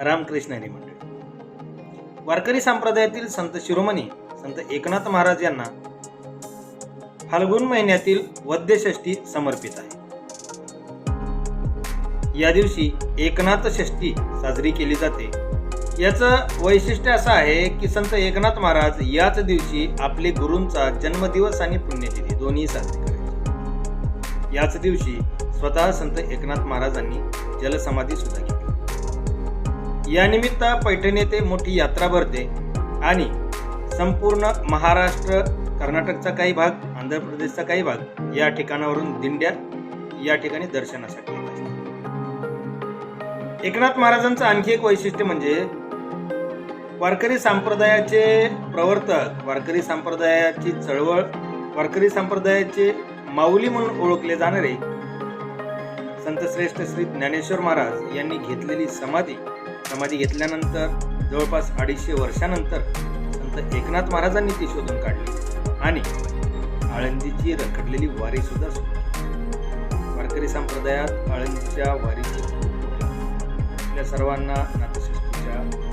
रामकृष्णाने म्हटले. वारकरी संप्रदायातील संत शिरोमणी संत एकनाथ महाराज यांना फाल्गुन महिन्यातील वद्यषष्ठी समर्पित आहे. या दिवशी एकनाथ षष्ठी साजरी केली जाते. याचं वैशिष्ट्य असं आहे की संत एकनाथ महाराज याच दिवशी आपले गुरूंचा जन्मदिवस आणि पुण्यतिथी दोन्ही साजरी करायचे. याच दिवशी स्वतः संत एकनाथ महाराजांनी जलसमाधी सुद्धा केली. यानिमित्त पैठण येथे मोठी यात्रा भरते आणि संपूर्ण महाराष्ट्र कर्नाटकचा काही भाग आंध्र प्रदेशचा काही भाग या ठिकाणावरून दिंड्या या ठिकाणी दर्शनासाठी येत असतात. एकनाथ महाराजांचं आणखी एक वैशिष्ट्य म्हणजे वारकरी संप्रदायाचे प्रवर्तक वारकरी संप्रदायाची चळवळ वारकरी संप्रदायाचे माऊली म्हणून ओळखले जाणारे संतश्रेष्ठ श्री ज्ञानेश्वर महाराज यांनी घेतलेली समाधी समाधी घेतल्यानंतर जवळपास अडीचशे वर्षानंतर संत एकनाथ महाराजांनी ती शोधून काढली आणि आळंदीची रखडलेली वारी सुद्धा वारकरी संप्रदायात आळंदीच्या वारीची आपल्या सर्वांना नाथसृष्टीच्या